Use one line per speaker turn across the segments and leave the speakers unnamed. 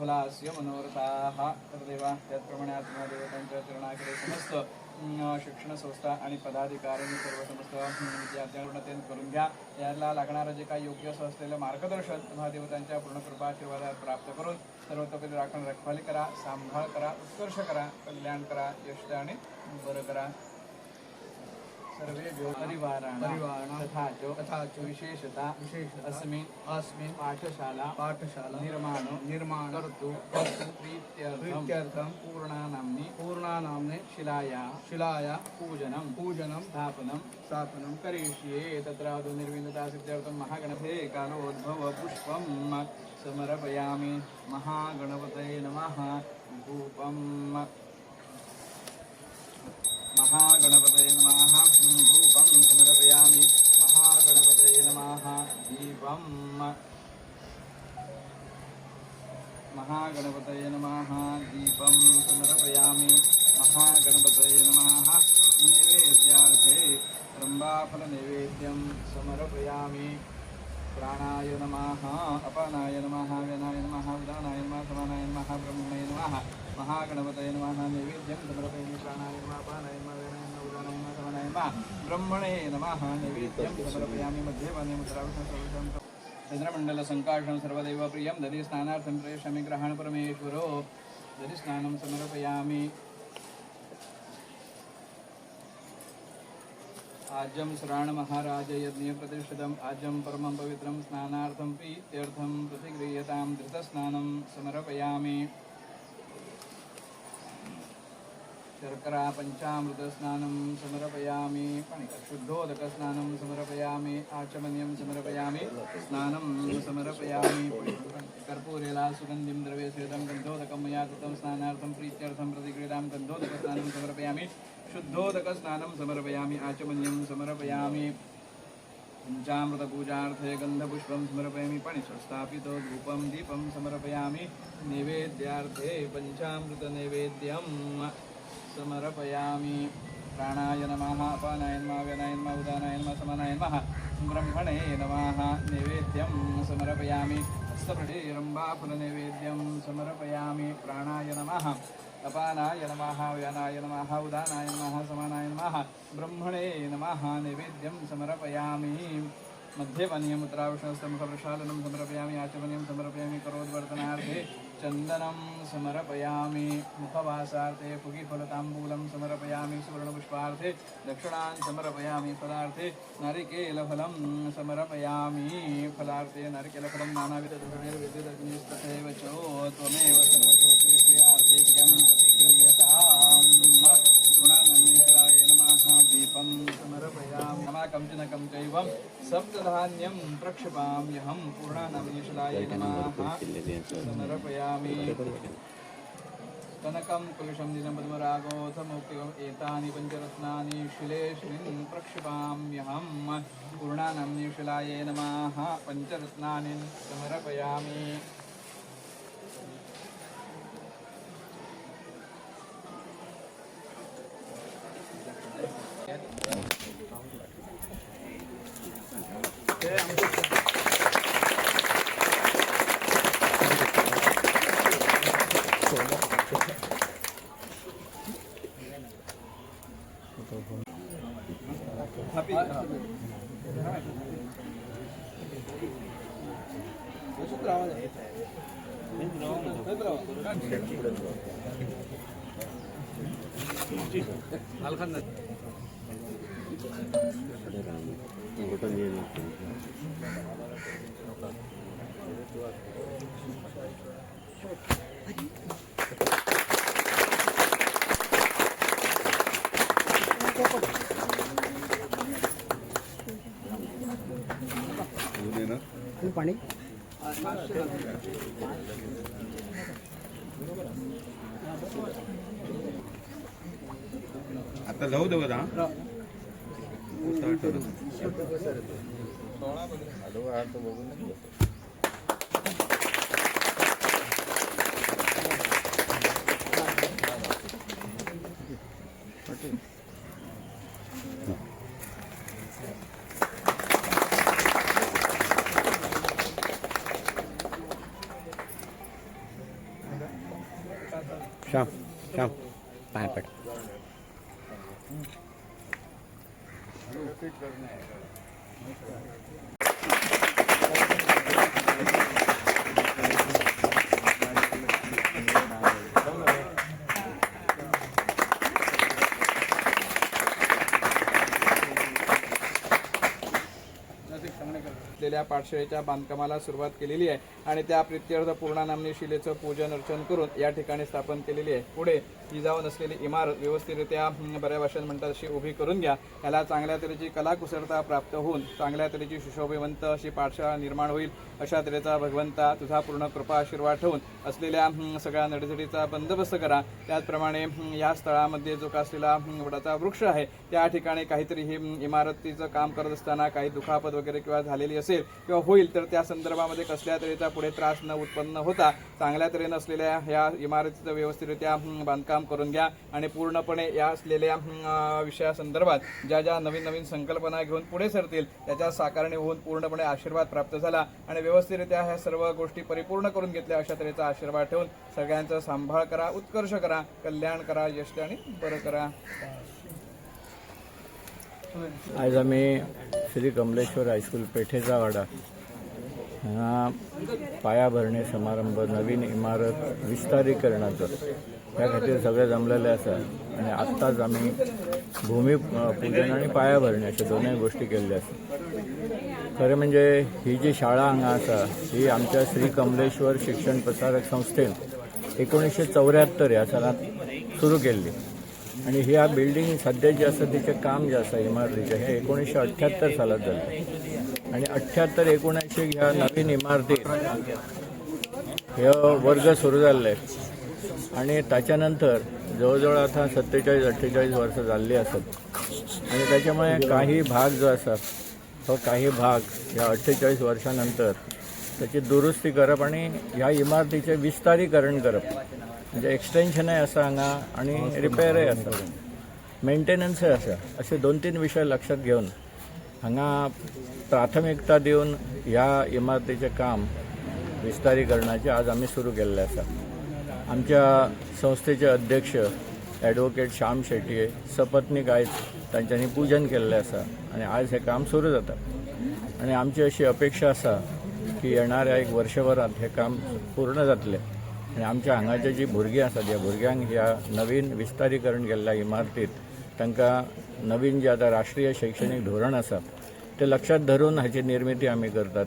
फलास्य मनोरथाः तर देवा त्याचप्रमाणे आत्मदेवतांच्या चरणाकडे समस्त शिक्षण संस्था आणि पदाधिकाऱ्यांनी सर्व समस्त अं, विद्यार्थ्यांना ते करून घ्या. याला लागणारं जे काही योग्य असं असलेलं मार्गदर्शन महादेवतांच्या पूर्ण कृपाशीर्वादात प्राप्त करून सर्वतोपरी राखण रखवाली करा सांभाळ करा उत्कर्ष करा कल्याण करा यश आणि बरं करा. सर्वे परिवाराणां तथा च
तथा च
विशेषता
विशेषतः
अस्मिन्
अस्मिन्
पाठशाला
पाठशाला
निर्माण
निर्माण
कर्तु
कर्तु
प्रीत्यर्थं पूर्णानाम्नि
पूर्णानाम्ने
शिलाया
शिलाया
पूजनं
पूजनं
स्थापनं
स्थापनं
करिष्ये तत्र निर्विन्दता सिद्ध्यर्थं महागणपते कालोद्भव पुष्पं समर्पयामि महागणपतये नमः धूपं महागणपतये नमः धूपं समर्पयामि महागणपतये नमः दीपं महागणपतये नमः दीपं समर्पयामि महागणपतये नमः नैवेद्यार्थे रम्बाफलनैवेद्यं समर्पयामि प्राणाय नमः अपानाय नमः व्यनाय नमः उदानाय नमः समानाय नमः ब्रह्मणे नमः महागणपतये नमः नैवेद्यं समर्पयामि प्राणाय नमः अपानाय नमः व्यनाय नमः उदानाय नमः। ब्रह्मणे नमः। नैवेद्यं समर्पयामि मध्ये पाने मुद्रावसं चंद्रमंडल संकाशं सर्वदैव प्रियं दधि स्नानार्थं ग्रहण परमेश्वरो समर्पयामि। आजं श्राण महाराज यज्ञ आजं परमं पवित्रं स्नानार्थं प्रीत्यर्थं प्रतिगृह्यतां धृतस्नानं समर्पयामि। शर्करा पञ्चामृतस्नानं समर्पयामि शुद्धोदकस्नानं समर्पयामि आचमन्यं समर्पयामि स्नानं समर्पयामि कर्पूरेला सुगन्धिं द्रव्यस्वेदं गन्धोदकं मया कृतं स्नानार्थं प्रीत्यर्थं प्रतिक्रियतां गन्धोदकस्नानं समर्पयामि शुद्धोदकस्नानं समर्पयामि आचमन्यं समर्पयामि पञ्चामृतपूजार्थे गन्धपुष्पं समर्पयामि पणिस्वस्थापितो धूपं दीपं समर्पयामि नैवेद्यार्थे पञ्चामृतनैवेद्यम्। समर्पयामि। प्राणाय नमः अपानाय नमः व्यनाय नमः उदानाय नमः समानाय नमः ब्रह्मणे नमः नैवेद्यं समर्पयामि। हस्तपटे समर्पयामि। प्राणाय नमः अपानाय नमः व्यानाय नमः उदानाय नमः समानाय नमः ब्रह्मणे नमः नैवेद्यं समर्पयामि। मध्ये पानीयमुद्रावशस्तमुखप्रक्षालनं समर्पयामि। आचमनीयं समर्पयामि। करोद्वर्तनार्थे चन्दनं समर्पयामि मुखवासार्थे फुगिफलताम्बूलं समर्पयामि सुवर्णपुष्पार्थे दक्षिणान् समर्पयामि फलार्थे नारिकेलफलं समर्पयामि फलार्थे नारिकेलफलं नानाविधधुर्निर्विद्युदग्निस्तथैव चो त्वमेव सर्वज्योतिषीयार्थिक्यं समर्पयामि नमाकं जनकं चैवं सप्तधान्यं प्रक्षिपाम्यहं पूर्णानमीशलाय नमः। समर्पयामि। कनकं कुलशं दिनं पद्मरागोऽथमुक्तिकम् एतानि पञ्चरत्नानि शिलेऽस्मिन् प्रक्षिपाम्यहं पूर्णानं शिलायै नमः पञ्चरत्नानि
पाणी.
आता जाऊ दे बघा. सोळा बघू.
श्याम श्याम पाय पड
असलेल्या पाठशाळेच्या बांधकामाला सुरुवात केलेली आहे आणि त्या प्रित्यर्थ पूर्णानामनी शिलेचं पूजन अर्चन करून या ठिकाणी स्थापन केलेली आहे. पुढे जिजाऊ नसलेली इमारत व्यवस्थितरित्या बऱ्या भाषेत म्हणतात अशी उभी करून घ्या. याला चांगल्या तऱ्हेची कलाकुशलता प्राप्त होऊन चांगल्या तऱ्हेची सुशोभिवंत अशी पाठशाळा निर्माण होईल अशा तऱ्हेचा भगवंता तुझा पूर्ण कृपा आशीर्वाद ठेवून असलेल्या सगळ्या नडझडीचा बंदोबस्त करा. त्याचप्रमाणे या स्थळामध्ये जो का असलेला वडाचा वृक्ष आहे त्या ठिकाणी काहीतरी ही इमारतीचं काम करत असताना काही दुखापत वगैरे किंवा झालेली असेल किंवा होईल तर त्या संदर्भामध्ये कसल्या तऱ्हेचा पुढे त्रास न उत्पन्न होता चांगल्या तऱ्हेनं असलेल्या या इमारतीचं व्यवस्थितरित्या बांधकाम काम करून घ्या आणि पूर्णपणे या असलेल्या विषयासंदर्भात ज्या ज्या नवीन नवीन संकल्पना घेऊन पुढे सरतील त्याच्या साकारणी होऊन पूर्णपणे आशीर्वाद प्राप्त झाला आणि व्यवस्थितरित्या ह्या सर्व गोष्टी परिपूर्ण करून घेतल्या अशा तऱ्हेचा आशीर्वाद ठेवून सगळ्यांचा सांभाळ करा उत्कर्ष करा कल्याण करा यश आणि बरं करा.
आज आम्ही श्री कमलेश्वर हायस्कूल पेठेचा वाडा हा पायाभरणी समारंभ नवीन इमारत विस्तारीकरणाचं ह्या खातीर सगळे जमलेले आसा आणि आत्ताच आम्ही भूमिपूजन आणि पायाभरणी अशा दोनूय गोष्टी केल्ल्यो आसा खरें म्हणजे ही जी शाळा हांगा आसा ही आमच्या श्री कमलेश्वर शिक्षण प्रसारक संस्थेन एकोणीसशे चौऱ्याहत्तर ह्या सालांत सुरू केल्ली आणि ह्या बिल्डींग सध्या जे आसा तिचें काम जे आसा इमारतीचें हें एकोणीसशे अठ्ठ्यात्तर सालांत जालें आणि अठ्ठ्यात्तर एकोणऐंशी ह्या नवीन इमारतीत हे वर्ग सुरू जाल्ले आणि ताच्या नंतर जवळजवळ आता सत्तेचाळीस अठ्ठेचाळीस वर्सां जाल्लीं आसात आणि त्याच्यामुळे काही भाग जो आसा तो काही भाग ह्या अठ्ठेचाळीस वर्षानंतर त्याची दुरुस्ती करप आणि ह्या इमारतीचें विस्तारीकरण करप. म्हणजे एक्सटेन्शनय आसा हांगा आणि रिपेरय आसा मेंटेनन्सय आसा असे. दोन तीन विशय लक्षात घेवन हांगा प्राथमिकता दिवन ह्या इमारतीचें काम विस्तारीकरणाचे आज आमी सुरू केल्लें आसा आमच्या संस्थेचे अध्यक्ष ॲडव्होकेट श्याम शेटये सपत्नीक आयज तांच्यांनी पूजन केल्लें आसा आनी आयज हें काम सुरू जाता. आनी आमची अशी अपेक्षा आसा की येणाऱ्या एक वर्षभरांत हें काम पूर्ण जातलें. आनी आमच्या हांगाचे जी भुरगीं आसात ह्या भुरग्यांक ह्या नवीन विस्तारीकरण केल्ल्या इमारतींत तांकां नवीन जे आतां राष्ट्रीय शैक्षणीक धोरण आसा ते लक्षात धरून हाची निर्मिती आमी करतात.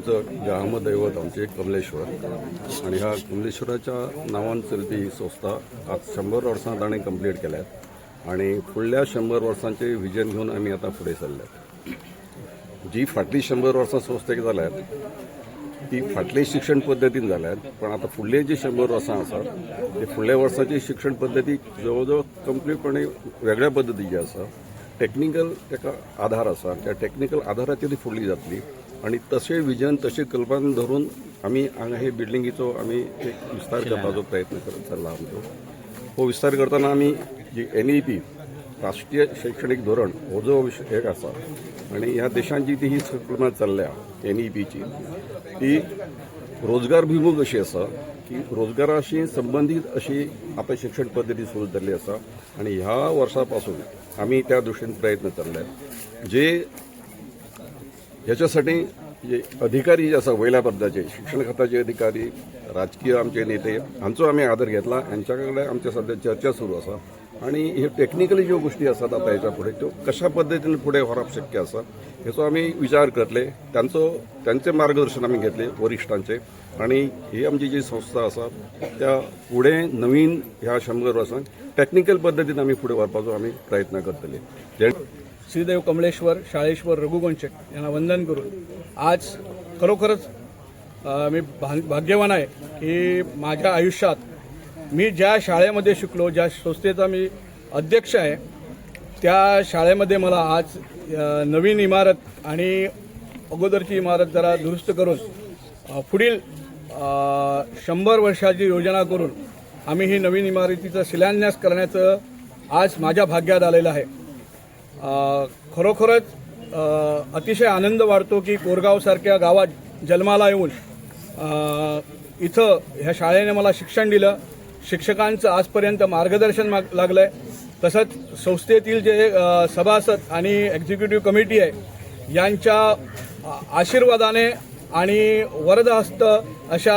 आमचं ग्रामदैवत आमचे कमलेश्वर. आणि ह्या कमलेश्वराच्या नांवान चलपी ही संस्था आज शंबर वर्सां ताणें कंप्लीट केल्यात. आणि फुडल्या शंबर वर्सांचे विजन घेवन आमी आतां फुडें सरल्यात जी फाटली शंबर वर्सां संस्थेक जाल्यात ती फाटली शिक्षण पद्दतीन जाल्यात पण आता फुडले जी शंबर वर्सां आसा ते फुडल्या वर्साची शिक्षण पद्दती जवळ जवळ कंप्लीटपणे वेगळ्या पद्दतीची आसा टेक्निकल तेका आधार आसा त्या टेक्निकल आधाराचेर ती फुडली जातली. आणि तशें विजन तशी कल्पना धरून आमी हांगा हे बिल्डिंगेचो आमी एक विस्तार करपाचो प्रयत्न करत चल्ला आमचो. हो विस्तार करतना आमी जी एन ई पी राष्ट्रीय शैक्षणिक धोरण हो जो एक आसा आणि ह्या देशांत जी ती ही संकल्पना चल्ल्या एन ई पीची ती रोजगारभिमुख अशी आसा की रोजगाराशी संबंधित अशी आता शिक्षण पद्धती सुरू जाल्ली आसा आणि ह्या वर्सा पासून आमी त्या दृश्टीन प्रयत्न चालल्यात जे याच्यासाठी जे अधिकारी जे आसा वयल्या पदाचे शिक्षण खात्याचे अधिकारी राजकीय आमचे नेते हांचो आमी आदर घेतला. हांच्या कडेन आमच्या सध्या चर्चा सुरू आसा आणि हे टेक्निकली ज्यो गोष्टी आसात आता याच्यापुढे त्यो कशा पद्दतीन फुडें व्हरप शक्य आसा हेचो आमी विचार करतले. त्यांचो त्यांचे मार्गदर्शन आमी घेतले वरिश्ठांचे आणि ही आमची जी संस्था आसा त्या फुडें नवीन ह्या शंभर वर्सांक टेक्निकल पद्दतीन आमी फुडें व्हरपाचो आमी प्रयत्न करतले. जे
श्रीदेव कमलेश्वर शाळेश्वर रघुवंशक यांना वंदन करून आज खरोखरच मी भा भाग्यवान आहे की माझ्या आयुष्यात मी ज्या शाळेमध्ये शिकलो ज्या संस्थेचा मी अध्यक्ष आहे त्या शाळेमध्ये मला आज नवीन इमारत आणि अगोदरची इमारत जरा दुरुस्त करून पुढील शंभर वर्षाची योजना करून आम्ही ही नवीन इमारतीचा शिलान्यास करण्याचं आज माझ्या भाग्यात आलेलं आहे. खरोखरच अतिशय आनंद वाढतो की कोरगावसारख्या गावात जन्माला येऊन इथं ह्या शाळेने मला शिक्षण दिलं. शिक्षकांचं आजपर्यंत मार्गदर्शन माग लागलं आहे तसंच संस्थेतील जे सभासद आणि एक्झिक्युटिव्ह कमिटी आहे यांच्या आशीर्वादाने आणि वरदहस्त अशा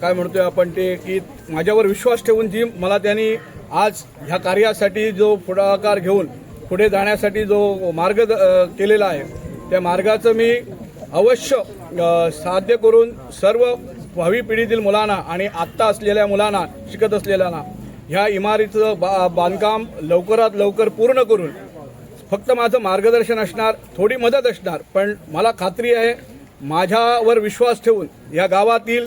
काय म्हणतोय आपण ते की माझ्यावर विश्वास ठेवून जी मला त्यांनी आज ह्या कार्यासाठी जो पुढाकार घेऊन पुढे जाण्यासाठी जो मार्ग द- केलेला आहे त्या मार्गाचं मी अवश्य साध्य करून सर्व भावी पिढीतील मुलांना आणि आत्ता असलेल्या मुलांना शिकत असलेल्यांना ह्या इमारतीचं बा बांधकाम लवकरात लवकर पूर्ण करून फक्त माझं मार्गदर्शन असणार थोडी मदत असणार पण मला खात्री आहे माझ्यावर विश्वास ठेवून या गावातील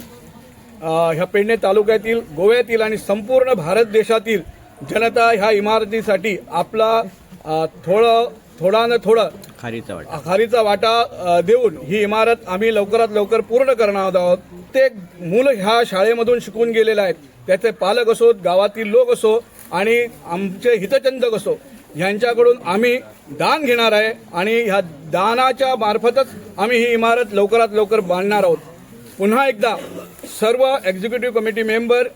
ह्या पेडणे तालुक्यातील गोव्यातील आणि संपूर्ण भारत देशातील जनता ह्या इमारतीसाठी आपला थोडं थोडा न थोडं
खारीचा वाटा.
खारीचा वाटा देऊन ही इमारत आम्ही लवकरात लवकर पूर्ण करणार आहोत. ते मुलं ह्या शाळेमधून शिकून गेलेले आहेत. त्याचे पालक असोत गावातील लोक असो आणि आमचे हितचिंतक असो यांच्याकडून आम्ही दान घेणार आहे आणि ह्या दानाच्या मार्फतच आम्ही ही इमारत लवकरात लवकर बांधणार आहोत. पुन्हा एकदा सर्व एक्झिक्युटिव्ह कमिटी मेंबर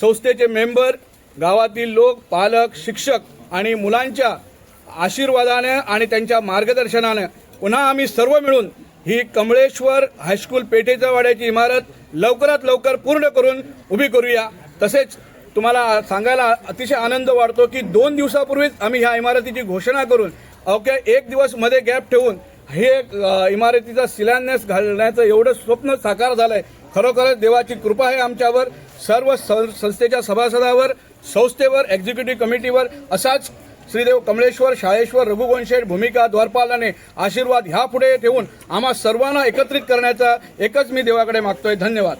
संस्थेचे मेंबर गावातील लोक पालक शिक्षक आणि मुलांच्या आशीर्वादानं आणि त्यांच्या मार्गदर्शनानं पुन्हा आम्ही सर्व मिळून ही कमळेश्वर हायस्कूल पेठेच्या वाड्याची इमारत लवकरात लवकर पूर्ण करून उभी करूया. तसेच तुम्हाला सांगायला अतिशय आनंद वाटतो की दोन दिवसापूर्वीच आम्ही ह्या इमारतीची घोषणा करून अवघ्या एक दिवसमध्ये गॅप ठेवून हे एक इमारतीचा शिलान्यास घालण्याचं एवढं स्वप्न साकार झालंय. खरोखरच देवाची कृपा आहे आमच्यावर. सर्व सं- संस्थेच्या सभासदावर संस्थेवर एक्झिक्युटिव्ह कमिटीवर असाच श्रीदेव कमळेश्वर शाळेश्वर रघुवंशेठ भूमिका द्वारपालाने आशीर्वाद ह्या पुढे ठेवून आम्हा सर्वांना एकत्रित करण्याचा एकच मी देवाकडे मागतोय. धन्यवाद.